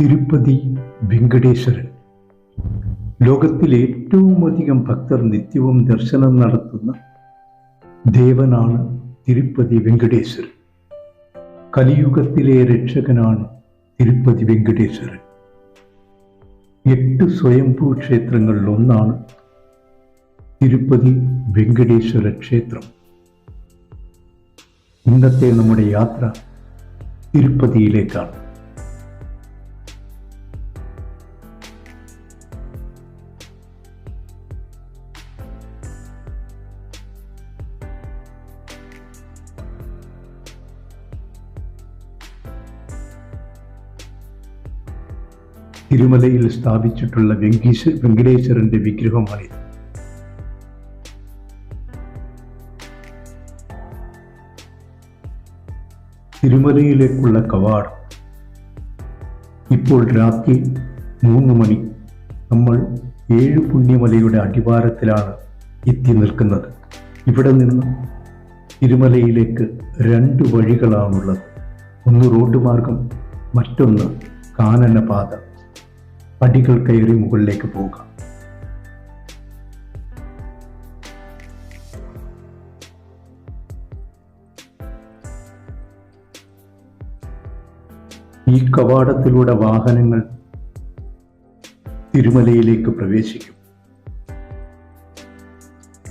തിരുപ്പതി വെങ്കടേശ്വരൻ. ലോകത്തിൽ ഏറ്റവും അധികം ഭക്തർ നിത്യവും ദർശനം നടത്തുന്ന ദേവനാണ് തിരുപ്പതി വെങ്കടേശ്വരൻ. കലിയുഗത്തിലെ രക്ഷകനാണ് തിരുപ്പതി വെങ്കടേശ്വരൻ. എട്ട് സ്വയംഭൂ ക്ഷേത്രങ്ങളിൽ ഒന്നാണ് തിരുപ്പതി വെങ്കടേശ്വര ക്ഷേത്രം. ഇന്നത്തെ നമ്മുടെ യാത്ര തിരുപ്പതിയിലേക്കാണ്. തിരുമലയിൽ സ്ഥാപിച്ചിട്ടുള്ള വെങ്കീശ് വെങ്കടേശ്വരന്റെ വിഗ്രഹമാണിത് തിരുമലയിലേക്കുള്ള കവാടം. ഇപ്പോൾ രാത്രി മൂന്ന് മണി. നമ്മൾ ഏഴ് പുണ്യമലയുടെ അടിവാരത്തിലാണ് എത്തി നിൽക്കുന്നത്. ഇവിടെ നിന്ന് തിരുമലയിലേക്ക് രണ്ട് വഴികളാണുള്ളത്. ഒന്ന് റോഡ് മാർഗം മറ്റൊന്ന് കാനനപാത. പടികൾ കയറി മുകളിലേക്ക് പോവുക. ഈ കവാടത്തിലൂടെ വാഹനങ്ങൾ തിരുമലയിലേക്ക് പ്രവേശിക്കും.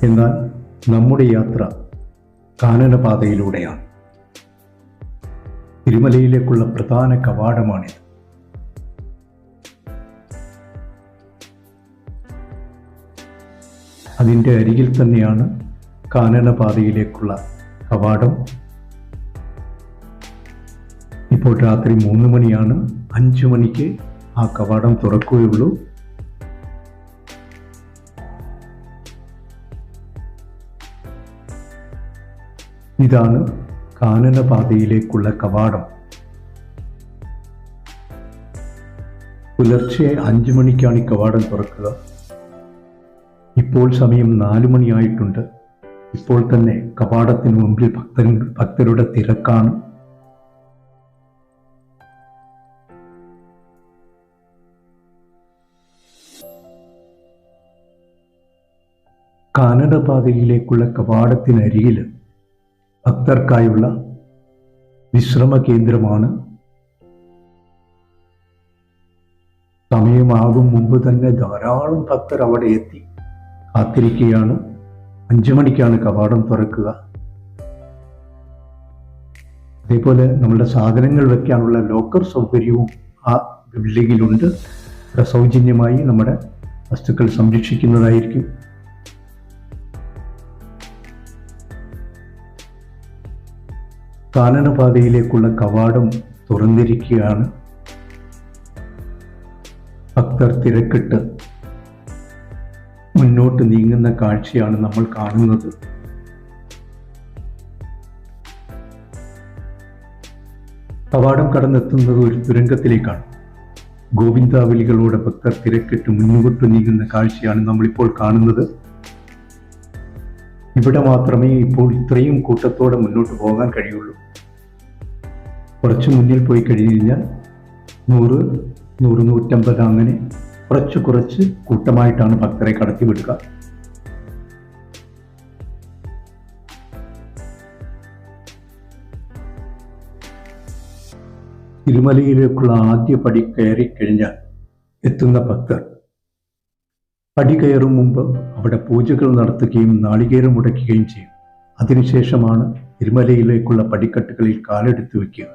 എന്നാൽ നമ്മുടെ യാത്ര കാനനപാതയിലൂടെയാണ്. തിരുമലയിലേക്കുള്ള പ്രധാന കവാടമാണിത്. അതിന്റെ അരികിൽ തന്നെയാണ് കാനനപാതയിലേക്കുള്ള കവാടം. ഇപ്പോൾ രാത്രി മൂന്ന് മണിയാണ്. അഞ്ചു മണിക്ക് ആ കവാടം തുറക്കുകയുള്ളൂ. ഇതാണ് കാനനപാതയിലേക്കുള്ള കവാടം. പുലർച്ചെ അഞ്ചു മണിക്കാണ് ഈ കവാടം തുറക്കുക. ഇപ്പോൾ സമയം നാലു മണിയായിട്ടുണ്ട്. ഇപ്പോൾ തന്നെ കപാടത്തിന് മുമ്പിൽ ഭക്തൻ ഭക്തരുടെ തിരക്കാണ്. കാനനപാതയിലേക്കുള്ള കവാടത്തിനരികിൽ ഭക്തർക്കായുള്ള വിശ്രമ കേന്ദ്രമാണ്. സമയമാകും മുമ്പ് തന്നെ ധാരാളം ഭക്തർ അവിടെ എത്തി. കാത്തിരിക്കുകയാണ്. അഞ്ചു മണിക്കാണ് കവാടം തുറക്കുക. അതേപോലെ നമ്മളുടെ സാധനങ്ങൾ വെക്കാനുള്ള ലോക്കർ സൗകര്യവും ആ ബിൽഡിങ്ങിലുണ്ട്. സൗജന്യമായി നമ്മുടെ വസ്തുക്കൾ സംരക്ഷിക്കുന്നതായിരിക്കും. കാനനപാതയിലേക്കുള്ള കവാടം തുറന്നിരിക്കുകയാണ്. ഭക്തർ തിരക്കിട്ട് മുന്നോട്ട് നീങ്ങുന്ന കാഴ്ചയാണ് നമ്മൾ കാണുന്നത്. കവാടം കടന്നെത്തുന്നത് ഒരു തുരങ്കത്തിലേക്കാണ്. ഗോവിന്ദാവലികളോടെ ഭക്തർ തിരക്കിട്ട് മുന്നോട്ട് നീങ്ങുന്ന കാഴ്ചയാണ് നമ്മളിപ്പോൾ കാണുന്നത്. ഇവിടെ മാത്രമേ ഇപ്പോൾ ഇത്രയും കൂട്ടത്തോടെ മുന്നോട്ട് പോകാൻ കഴിയുള്ളൂ. കുറച്ച് മുന്നിൽ പോയി കഴിഞ്ഞു കഴിഞ്ഞാൽ നൂറ് നൂറ് നൂറ്റമ്പത് അങ്ങനെ കുറച്ച് കുറച്ച് കൂട്ടമായിട്ടാണ് ഭക്തരെ കടത്തിവിടുക തിരുമലയിലേക്കുള്ള ആദ്യ പടി കയറി കഴിഞ്ഞാൽ എത്തുന്ന ഭക്തർ. പടി കയറും മുമ്പ് അവിടെ പൂജകൾ നടത്തുകയും നാളികേരം മുടക്കുകയും ചെയ്യും. അതിനുശേഷമാണ് തിരുമലയിലേക്കുള്ള പടിക്കെട്ടുകളിൽ കാലെടുത്ത് വയ്ക്കുക.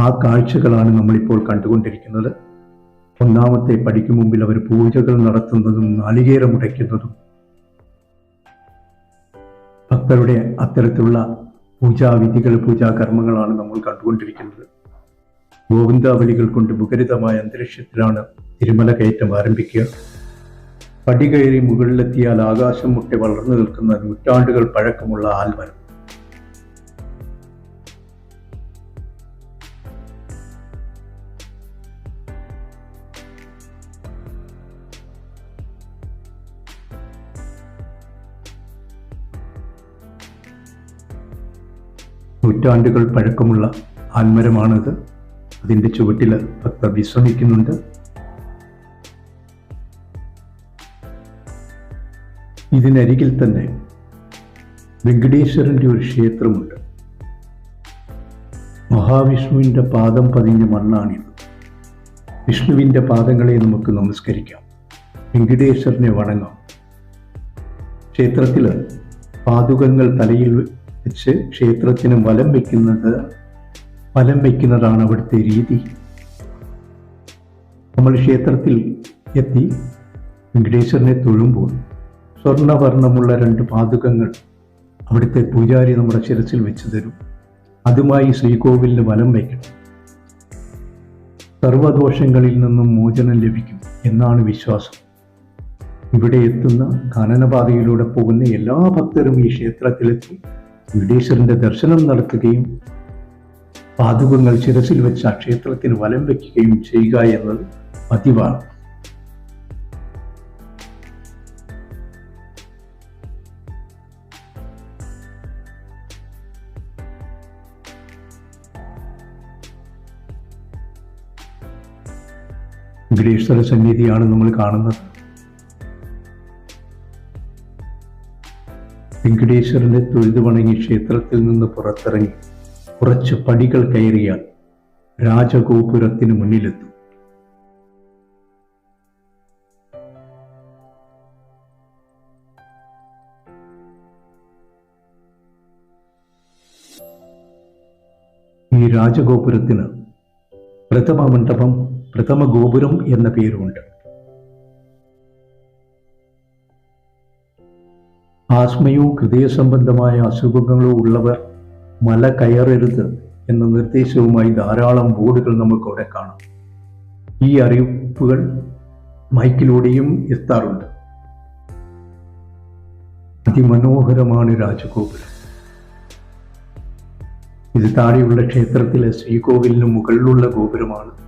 ആ കാഴ്ചകളാണ് നമ്മളിപ്പോൾ കണ്ടുകൊണ്ടിരിക്കുന്നത്. ഒന്നാമത്തെ പടിക്ക് മുമ്പിൽ അവർ പൂജകൾ നടത്തുന്നതും നാളികേരം മുടയ്ക്കുന്നതും ഭക്തരുടെ അത്തരത്തിലുള്ള പൂജാവിധികൾ പൂജാകർമ്മങ്ങളാണ് നമ്മൾ കണ്ടുകൊണ്ടിരിക്കുന്നത്. ഗോവിന്ദാവലികൾ കൊണ്ട് മുഖരിതമായ അന്തരീക്ഷത്തിലാണ് തിരുമല കയറ്റം ആരംഭിക്കുക. പടി കയറി മുകളിലെത്തിയാൽ ആകാശം മുട്ടി വളർന്നു നിൽക്കുന്ന നൂറ്റാണ്ടുകൾ പഴക്കമുള്ള ആൽമരം. നൂറ്റാണ്ടുകൾ പഴക്കമുള്ള ആൽമരമാണിത്. അതിന്റെ ചുവട്ടിൽ ഭക്തർ വിശ്രമിക്കുന്നുണ്ട്. ഇതിനരികിൽ തന്നെ വെങ്കടേശ്വരന്റെ ഒരു ക്ഷേത്രമുണ്ട്. മഹാവിഷ്ണുവിന്റെ പാദം പതിഞ്ഞ മണ്ണാണിത്. വിഷ്ണുവിന്റെ പാദങ്ങളെ നമുക്ക് നമസ്കരിക്കാം. വെങ്കടേശ്വരനെ വണങ്ങാം. ക്ഷേത്രത്തിൽ പാതുകങ്ങൾ തലയിൽ വെച്ച് ക്ഷേത്രത്തിന് വലം വയ്ക്കുന്നത് വലം വയ്ക്കുന്നതാണ് അവിടുത്തെ രീതി. നമ്മൾ ക്ഷേത്രത്തിൽ എത്തി വെങ്കടേശ്വരനെ തൊഴുമ്പോൾ സ്വർണവർണമുള്ള രണ്ട് പാതുകങ്ങൾ അവിടുത്തെ പൂജാരി നമ്മുടെ ശിരസിൽ വെച്ച് തരും. അതുമായി ശ്രീകോവിലിന് വലം വയ്ക്കണം സർവദോഷങ്ങളിൽ നിന്നും മോചനം ലഭിക്കും എന്നാണ് വിശ്വാസം. ഇവിടെ എത്തുന്ന കാനനപാതയിലൂടെ പോകുന്ന എല്ലാ ഭക്തരും ഈ ക്ഷേത്രത്തിലെത്തി വെങ്കടേശ്വരന്റെ ദർശനം നടത്തുകയും പാതുകങ്ങൾ ശിരസിൽ വെച്ച് ആ ക്ഷേത്രത്തിന് വലം വയ്ക്കുകയും ചെയ്യുക എന്നത് പതിവാണ്. വെങ്കടേശ്വര സന്നിധിയാണ് നമ്മൾ കാണുന്നത്. വെങ്കടേശ്വരനെ തൊഴുതു വണങ്ങി ക്ഷേത്രത്തിൽ നിന്ന് പുറത്തിറങ്ങി കുറച്ച് പടികൾ കയറിയാൽ രാജഗോപുരത്തിന് മുന്നിലെത്തും. ഈ രാജഗോപുരത്തിന് പ്രഥമ മണ്ഡപം പ്രഥമ ഗോപുരം എന്ന പേരുമുണ്ട് ആസ്മയോ ഹൃദയസംബന്ധമായ അസുഖങ്ങളോ ഉള്ളവർ മല കയറരുത് എന്ന നിർദ്ദേശവുമായി ധാരാളം ബോർഡുകൾ നമുക്ക് അവിടെ കാണാം. ഈ അറിയിപ്പുകൾ മൈക്കിലൂടെയും എത്താറുണ്ട്. അതിമനോഹരമാണ് രാജഗോപുരം. ഇത് താഴെയുള്ള ക്ഷേത്രത്തിലെ ശ്രീകോവിലിന് മുകളിലുള്ള ഗോപുരമാണ്.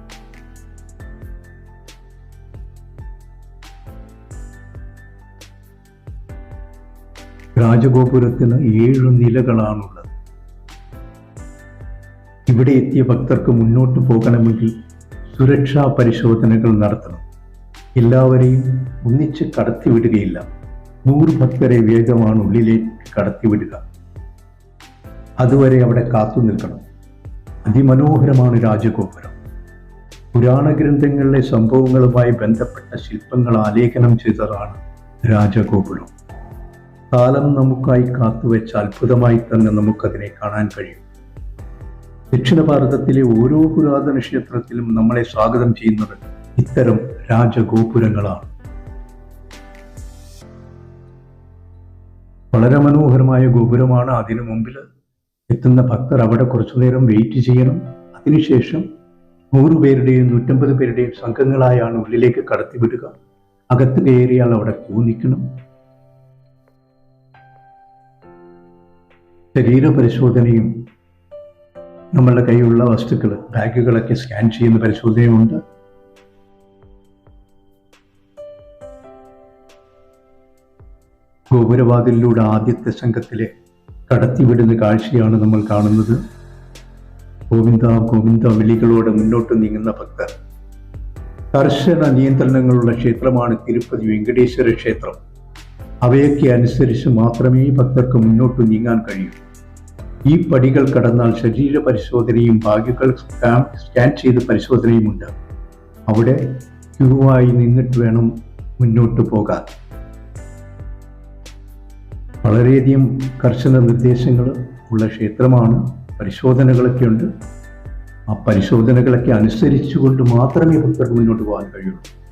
രാജഗോപുരത്തിന് ഏഴ് നിലകളാണുള്ളത്. ഇവിടെ എത്തിയ ഭക്തർക്ക് മുന്നോട്ട് പോകണമെങ്കിൽ സുരക്ഷാ പരിശോധനകൾ നടത്തണം. എല്ലാവരെയും ഒന്നിച്ച് കടത്തിവിടുകയില്ല. നൂറ് ഭക്തരെ വേഗമാണ് ഉള്ളിലേക്ക് കടത്തിവിടുക. അതുവരെ അവിടെ കാത്തു നിൽക്കണം. അതിമനോഹരമാണ് രാജഗോപുരം. പുരാണ ഗ്രന്ഥങ്ങളിലെ സംഭവങ്ങളുമായി ബന്ധപ്പെട്ട ശില്പങ്ങൾ ആലേഖനം ചെയ്തതാണ് രാജഗോപുരം. കാലം നമുക്കായി കാത്തുവെച്ച അത്ഭുതമായി തന്നെ നമുക്കതിനെ കാണാൻ കഴിയും. ദക്ഷിണ ഭാരതത്തിലെ ഓരോ പുരാതന ക്ഷേത്രത്തിലും നമ്മളെ സ്വാഗതം ചെയ്യുന്നത് ഇത്തരം രാജഗോപുരങ്ങളാണ്. വളരെ മനോഹരമായ ഗോപുരമാണ് അതിനു മുമ്പിൽ എത്തുന്ന ഭക്തർ അവിടെ കുറച്ചു നേരം വെയിറ്റ് ചെയ്യണം. അതിനുശേഷം നൂറ് പേരുടെയും നൂറ്റമ്പത് പേരുടെയും സംഘങ്ങളായാണ് ഉള്ളിലേക്ക് കടത്തിവിടുക. അകത്ത് കയറിയാൽ അവിടെ ക്യൂ നിൽക്കണം. ശരീരപരിശോധനയും നമ്മളുടെ കയ്യിലുള്ള വസ്തുക്കൾ ബാഗുകളൊക്കെ സ്കാൻ ചെയ്യുന്ന പരിശോധനയുണ്ട് ഗോപുരവാതിലൂടെ ആദ്യത്തെ സംഘത്തിലെ കടത്തിവിടുന്ന കാഴ്ചയാണ് നമ്മൾ കാണുന്നത്. ഗോവിന്ദ ഗോവിന്ദ വിളികളോടെ മുന്നോട്ട് നീങ്ങുന്ന ഭക്തർ. കർശന നിയന്ത്രണങ്ങളുള്ള ക്ഷേത്രമാണ് തിരുപ്പതി വെങ്കടേശ്വര ക്ഷേത്രം. അവയൊക്കെ അനുസരിച്ച് മാത്രമേ ഭക്തർക്ക് മുന്നോട്ട് നീങ്ങാൻ കഴിയൂ. ഈ പടികൾ കടന്നാൽ ശരീര പരിശോധനയും ഭാഗ്യകൾ സ്കാൻ സ്കാൻ പരിശോധനയും ഉണ്ട്. അവിടെ ക്യൂവായി നിന്നിട്ട് വേണം മുന്നോട്ട് പോകാൻ. വളരെയധികം കർശന നിർദ്ദേശങ്ങൾ ഉള്ള ക്ഷേത്രമാണ്. പരിശോധനകളൊക്കെ ഉണ്ട്. ആ പരിശോധനകളൊക്കെ അനുസരിച്ചുകൊണ്ട് മാത്രമേ ഭക്തർക്ക് മുന്നോട്ട് പോകാൻ കഴിയുള്ളൂ.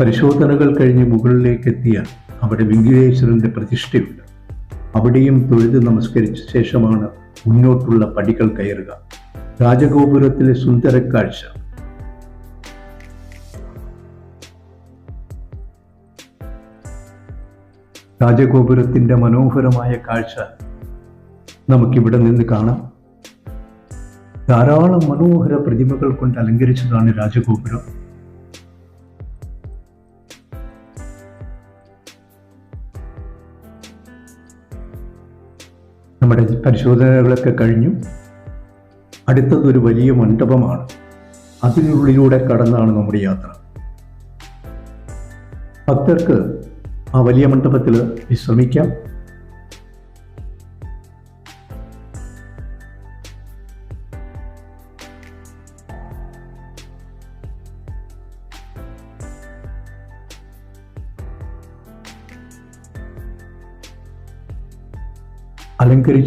പരിശോധനകൾ കഴിഞ്ഞ് മുകളിലേക്ക് എത്തിയ അവിടെ വെങ്കിടേശ്വരന്റെ പ്രതിഷ്ഠയുണ്ട്. അവിടെയും തൊഴുത് നമസ്കരിച്ച ശേഷമാണ് മുന്നോട്ടുള്ള പടികൾ കയറുക. രാജഗോപുരത്തിലെ സുന്ദര കാഴ്ച. രാജഗോപുരത്തിന്റെ മനോഹരമായ കാഴ്ച നമുക്കിവിടെ നിന്ന് കാണാം. ധാരാളം മനോഹര പ്രതിമകൾ കൊണ്ട് അലങ്കരിച്ചതാണ് രാജഗോപുരം. നമ്മുടെ പരിശോധനകളൊക്കെ കഴിഞ്ഞു. അടുത്തത് ഒരു വലിയ മണ്ഡപമാണ്. അതിനുള്ളിലൂടെ കടന്നാണ് നമ്മുടെ യാത്ര. ഭക്തർക്ക് ആ വലിയ മണ്ഡപത്തിൽ വിശ്രമിക്കാം.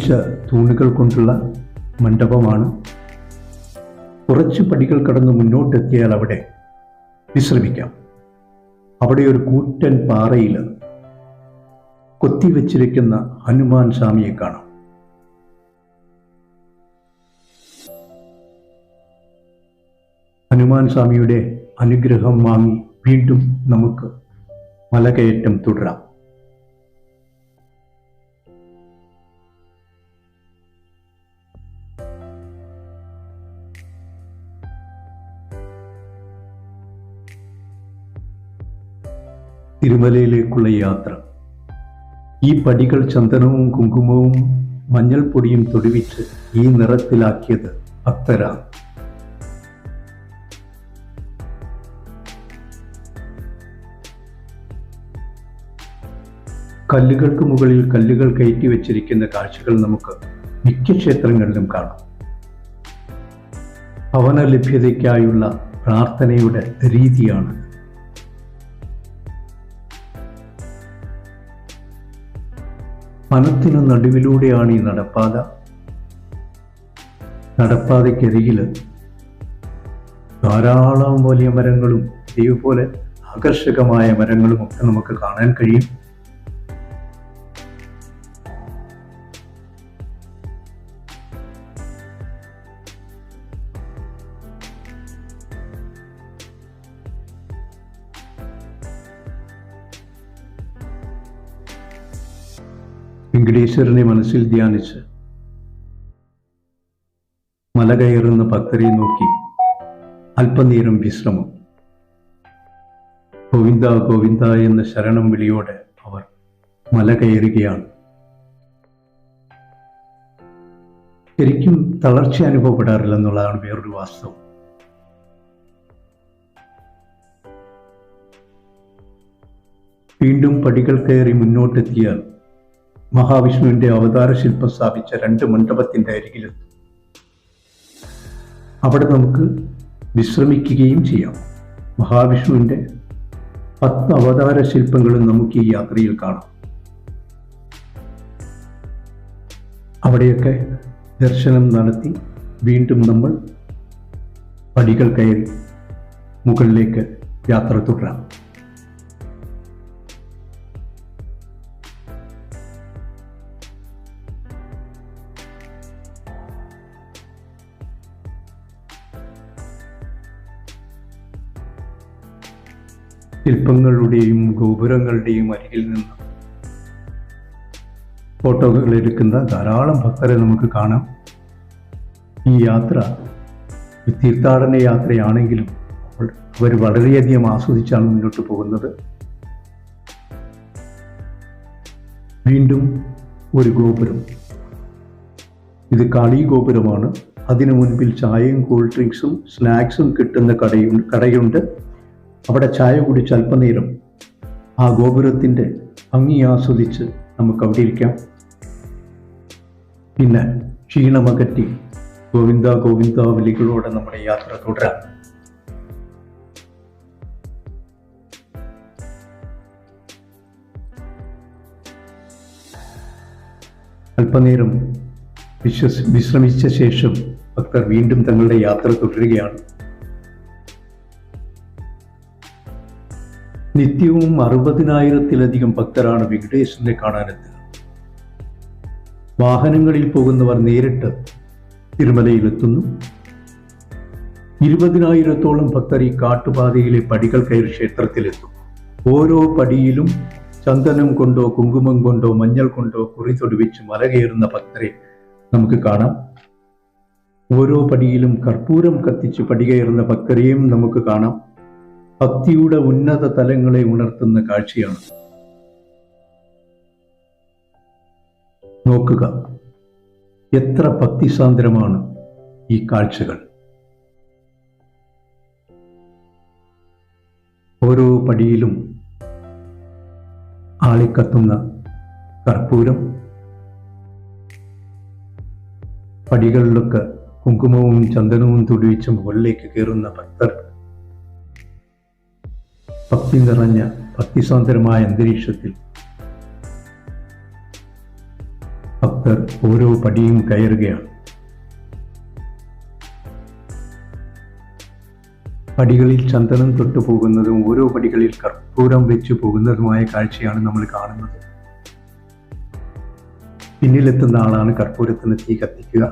അലങ്കരിച്ച തൂണുകൾ കൊണ്ടുള്ള മണ്ഡപമാണ്. കുറച്ച് പടികൾ കടന്ന് മുന്നോട്ടെത്തിയാൽ അവിടെ വിശ്രമിക്കാം. അവിടെ ഒരു കൂറ്റൻ പാറയിൽ കൊത്തിവെച്ചിരിക്കുന്ന ഹനുമാൻ സ്വാമിയെ കാണാം. ഹനുമാൻ സ്വാമിയുടെ അനുഗ്രഹം വാങ്ങി വീണ്ടും നമുക്ക് മലകയറ്റം തുടരാം. തിരുമലയിലേക്കുള്ള യാത്ര. ഈ പടികൾ ചന്ദനവും കുങ്കുമവും മഞ്ഞൾപ്പൊടിയും തൊടുവിച്ച് ഈ നിറത്തിലാക്കിയത് ഭക്തരാണ് കല്ലുകൾക്ക് മുകളിൽ കല്ലുകൾ കയറ്റി വെച്ചിരിക്കുന്ന കാഴ്ചകൾ നമുക്ക് മിക്ക ക്ഷേത്രങ്ങളിലും കാണാം. ഭവന ലഭ്യതയ്ക്കായുള്ള പ്രാർത്ഥനയുടെ രീതിയാണ് വനത്തിനു നടുവിലൂടെയാണ് ഈ നടപ്പാത. നടപ്പാതയ്ക്കരികിൽ ധാരാളം വലിയ മരങ്ങളും ഇതേപോലെ ആകർഷകമായ മരങ്ങളും ഒക്കെ നമുക്ക് കാണാൻ കഴിയും. വെങ്കടേശ്വരനെ മനസ്സിൽ ധ്യാനിച്ച് മല കയറുന്ന ഭക്തരെ നോക്കി അല്പനേരം വിശ്രമം. ഗോവിന്ദ ഗോവിന്ദ എന്ന ശരണം വിളിയോടെ അവർ മല കയറുകയാണ്. ശരിക്കും തളർച്ച അനുഭവപ്പെടാറില്ല എന്നുള്ളതാണ് വേറൊരു വാസ്തവം. വീണ്ടും പടികൾ കയറി മുന്നോട്ടെത്തിയാൽ മഹാവിഷ്ണുവിന്റെ അവതാര ശില്പം സ്ഥാപിച്ച രണ്ട് മണ്ഡപത്തിന്റെ അരികിലെത്തും അവിടെ നമുക്ക് വിശ്രമിക്കുകയും ചെയ്യാം. മഹാവിഷ്ണുവിന്റെ പത്ത് അവതാര ശില്പങ്ങളും നമുക്ക് ഈ യാത്രയിൽ കാണാം. അവിടെയൊക്കെ ദർശനം നടത്തി വീണ്ടും നമ്മൾ പടികൾ കയറി മുകളിലേക്ക് യാത്ര തുടരാം. ശില്പങ്ങളുടെയും ഗോപുരങ്ങളുടെയും അരികിൽ നിന്ന് ഫോട്ടോകൾ എടുക്കുന്ന ധാരാളം ഭക്തരെ നമുക്ക് കാണാം. ഈ യാത്ര തീർത്ഥാടന യാത്രയാണെങ്കിലും അവർ വളരെയധികം ആസ്വദിച്ചാണ് മുന്നോട്ട് പോകുന്നത്. വീണ്ടും ഒരു ഗോപുരം. ഇത് കാളി ഗോപുരമാണ്. അതിനു മുൻപിൽ ചായയും കൂൾ ഡ്രിങ്ക്സും സ്നാക്സും കിട്ടുന്ന കടയുണ്ട് കടയുണ്ട്. അവിടെ ചായ കുടിച്ച് അല്പനേരം ആ ഗോപുരത്തിന്റെ ഭംഗി ആസ്വദിച്ച് നമുക്ക് അവിടെ ഇരിക്കാം. പിന്നെ ക്ഷീണമകറ്റി ഗോവിന്ദ ഗോവിന്ദ വിളികളോടെ നമ്മുടെ യാത്ര തുടരാം. അല്പനേരം വിശ്വസ് വിശ്രമിച്ച ശേഷം ഭക്തർ വീണ്ടും തങ്ങളുടെ യാത്ര തുടരുകയാണ്. നിത്യവും അറുപതിനായിരത്തിലധികം ഭക്തരാണ് വെങ്കടേശ്വരനെ കാണാനെത്തുക വാഹനങ്ങളിൽ പോകുന്നവർ നേരിട്ട് തിരുമലയിലെത്തുന്നു. ഇരുപതിനായിരത്തോളം ഭക്തർ ഈ കാട്ടുപാതയിലെ പടികൾ കയറി ക്ഷേത്രത്തിലെത്തും. ഓരോ പടിയിലും ചന്ദനം കൊണ്ടോ കുങ്കുമം കൊണ്ടോ മഞ്ഞൾ കൊണ്ടോ കുറി തൊടുവിച്ച് മല കയറുന്ന ഭക്തരെ നമുക്ക് കാണാം. ഓരോ പടിയിലും കർപ്പൂരം കത്തിച്ച് പടി കയറുന്ന ഭക്തരെയും നമുക്ക് കാണാം. ഭക്തിയുടെ ഉന്നത തലങ്ങളെ ഉണർത്തുന്ന കാഴ്ചയാണ്. നോക്കുക. എത്ര ഭക്തിസാന്ദ്രമാണ് ഈ കാഴ്ചകൾ. ഓരോ പടിയിലും ആളിക്കത്തുന്ന കർപ്പൂരം. പടികളിലൊക്കെ കുങ്കുമവും ചന്ദനവും തൊടിവിച്ച് മുകളിലേക്ക് കയറുന്ന ഭക്തർ ഭക്തി നിറഞ്ഞ ഭക്തിസാന്ദ്രമായ അന്തരീക്ഷത്തിൽ ഭക്തർ ഓരോ പടിയും കയറുകയാണ്. പടികളിൽ ചന്ദനം തൊട്ടു പോകുന്നതും ഓരോ പടികളിൽ കർപ്പൂരം വെച്ചു പോകുന്നതുമായ കാഴ്ചയാണ് നമ്മൾ കാണുന്നത്. പിന്നിലെത്തുന്ന ആളാണ് കർപ്പൂരത്തിന് തീ കത്തിക്കുക.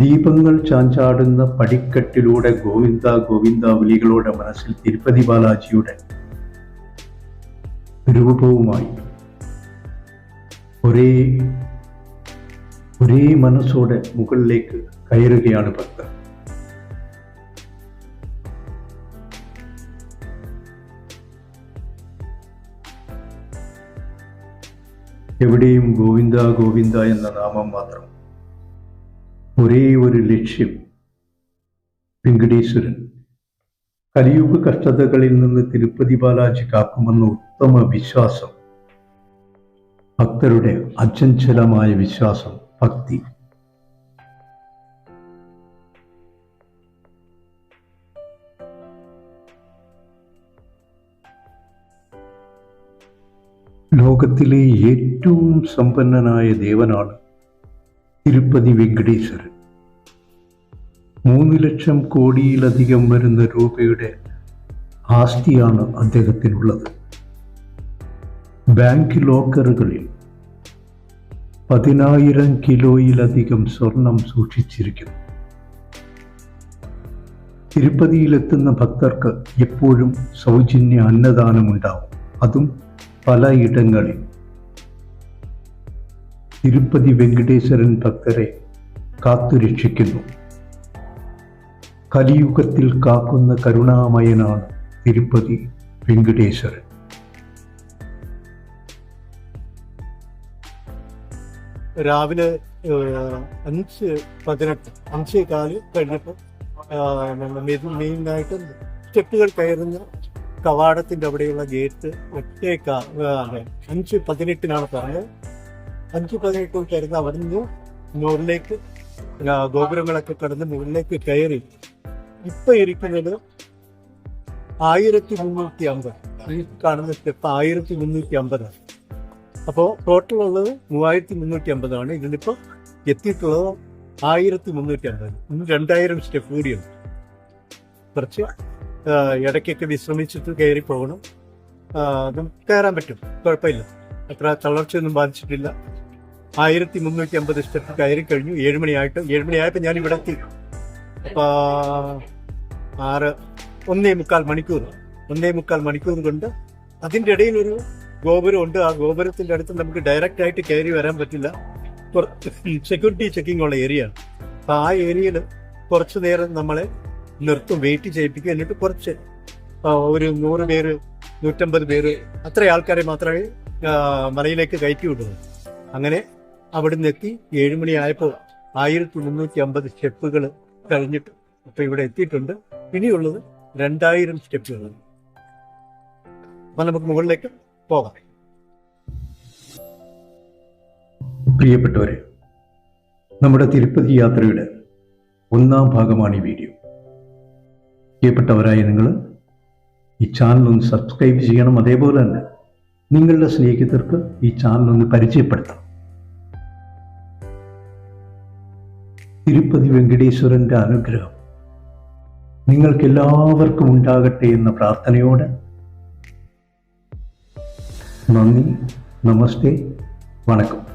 ദീപങ്ങൾ ചാഞ്ചാടുന്ന പടിക്കെട്ടിലൂടെ ഗോവിന്ദ ഗോവിന്ദ വിളികളോടെ മനസ്സിൽ തിരുപ്പതി ബാലാജിയുടെ രൂപവുമായി ഒരേ ഒരേ മനസ്സോടെ മുകളിലേക്ക് കയറുകയാണ് ഭക്തർ. എവിടെയും ഗോവിന്ദ ഗോവിന്ദ എന്ന നാമം മാത്രം ഒരേ ഒരു ലക്ഷ്യം. വെങ്കടേശ്വരൻ കലിയുഗ കഷ്ടതകളിൽ നിന്ന് തിരുപ്പതി ബാലാജി കാക്കുമെന്ന ഉത്തമ വിശ്വാസം ഭക്തരുടെ അചഞ്ചലമായ വിശ്വാസം ഭക്തി. ലോകത്തിലെ ഏറ്റവും സമ്പന്നനായ ദേവനാണ് തിരുപ്പതി വെങ്കടേശ്വരൻ. മൂന്ന് ലക്ഷം കോടിയിലധികം വരുന്ന രൂപയുടെ ആസ്തിയാണ് അദ്ദേഹത്തിനുള്ളത്. ബാങ്ക് ലോക്കറുകളിൽ പതിനായിരം കിലോയിലധികം സ്വർണം സൂക്ഷിച്ചിരിക്കുന്നു. തിരുപ്പതിയിലെത്തുന്ന ഭക്തർക്ക് എപ്പോഴും സൗജന്യ അന്നദാനമുണ്ടാവും. അതും പലയിടങ്ങളിൽ. തിരുപ്പതി വെങ്കടേശ്വരൻ ഭക്തരെ കാത്തുരക്ഷിക്കുന്നു കലിയുഗത്തിൽ കാക്കുന്ന കരുണാമയനാണ് തിരുപ്പതി വെങ്കടേശ്വരൻ. രാവിലെ അഞ്ച് പതിനെട്ട് അഞ്ചേ കാൽ കഴിഞ്ഞപ്പോൾ മെയിനായിട്ട് സ്റ്റെപ്പുകൾ കയറുന്ന കവാടത്തിന്റെ അവിടെയുള്ള ഗേറ്റ് അതെ അഞ്ച് പതിനെട്ടിനാണ് പറഞ്ഞത്. അഞ്ച് പതിനെട്ട് കയറുന്ന അവിടെ നിന്ന് മുകളിലേക്ക് ഗോപുരങ്ങളൊക്കെ കടന്ന് മുകളിലേക്ക് കയറി. ഇപ്പൊ ഇരിക്കുന്നത് ആയിരത്തി മുന്നൂറ്റി അമ്പത് ഈ കാണുന്ന സ്റ്റെപ്പ് ആയിരത്തി മുന്നൂറ്റി അമ്പതാണ് അപ്പോൾ ടോട്ടൽ ഉള്ളത് മൂവായിരത്തി മുന്നൂറ്റി അമ്പതാണ് ഇതിലിപ്പോൾ എത്തിയിട്ടുള്ളത് ആയിരത്തി മുന്നൂറ്റി അമ്പത് ഇന്ന് രണ്ടായിരം സ്റ്റെപ്പ് കൂടിയുണ്ട്. കുറച്ച് ഇടയ്ക്കൊക്കെ വിശ്രമിച്ചിട്ട് കയറി പോകണം. നമുക്ക് കയറാൻ പറ്റും. കുഴപ്പമില്ല. അത്ര തളർച്ചയൊന്നും ബാധിച്ചിട്ടില്ല. ആയിരത്തി മുന്നൂറ്റി അമ്പത് സ്റ്റെപ്പ് കയറി കഴിഞ്ഞു. ഏഴുമണിയായിട്ട് ഏഴുമണിയായപ്പോൾ ഞാൻ ഇവിടെ എത്തി അപ്പൊ ആറ് ഒന്നേ മുക്കാൽ മണിക്കൂർ. ഒന്നേ മുക്കാൽ മണിക്കൂർ കൊണ്ട് അതിന്റെ ഇടയിൽ ഒരു ഗോപുരമുണ്ട്. ആ ഗോപുരത്തിന്റെ അടുത്ത് നമുക്ക് ഡയറക്റ്റ് ആയിട്ട് കയറി വരാൻ പറ്റില്ല. സെക്യൂരിറ്റി ചെക്കിംഗ് ഉള്ള ഏരിയ അപ്പൊ ആ ഏരിയയിൽ കുറച്ച് നേരം നമ്മളെ നിർത്തും വെയിറ്റ് ചെയ്യിപ്പിക്കും. എന്നിട്ട് കുറച്ച് ഒരു നൂറ് പേര് നൂറ്റമ്പത് പേര് അത്ര ആൾക്കാരെ മാത്രമേ മലയിലേക്ക് കയറ്റി വിടുന്നു അങ്ങനെ അവിടുന്ന് എത്തി ഏഴുമണിയായപ്പോൾ ആയിരത്തി മുന്നൂറ്റി അമ്പത് സ്റ്റെപ്പുകൾ കഴിഞ്ഞിട്ട് ഇപ്പൊ ഇവിടെ എത്തിയിട്ടുണ്ട്. ഇനിയുള്ളത് രണ്ടായിരം സ്റ്റെപ്പുകളാണ് അപ്പൊ നമുക്ക് മുകളിലേക്ക് പോകാം. പ്രിയപ്പെട്ടവരെ നമ്മുടെ തിരുപ്പതി യാത്രയുടെ ഒന്നാം ഭാഗമാണ് ഈ വീഡിയോ. പ്രിയപ്പെട്ടവരായ നിങ്ങൾ ഈ ചാനൽ ഒന്ന് സബ്സ്ക്രൈബ് ചെയ്യണം. അതേപോലെ തന്നെ നിങ്ങളുടെ സ്നേഹിതർക്ക് ഈ ചാനൽ ഒന്ന് പരിചയപ്പെടുത്തണം. തിരുപ്പതി വെങ്കടേശ്വരന്റെ അനുഗ്രഹം. നിങ്ങൾക്കെല്ലാവർക്കും ഉണ്ടാകട്ടെ എന്ന പ്രാർത്ഥനയോടെ നന്ദി നമസ്തേ വണക്കം.